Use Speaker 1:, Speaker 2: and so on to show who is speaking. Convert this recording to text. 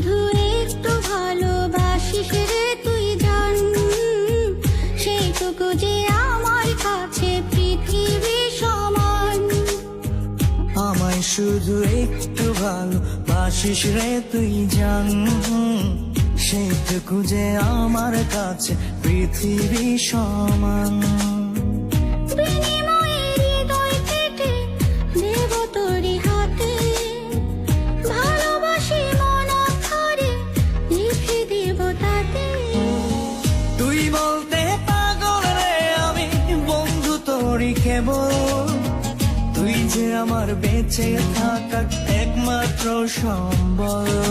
Speaker 1: শুধু একটু ভালোবাসিস রে তুই সেইটুকু যে আমার কাছে পৃথিবী সমান।
Speaker 2: শুধু একটু রে
Speaker 1: তুই জান। সেইটুকু যে আমার কাছে পৃথিবী সমান। কেবল। তুই যে আমার বেঁচে থাকার একমাত্র সম্বল।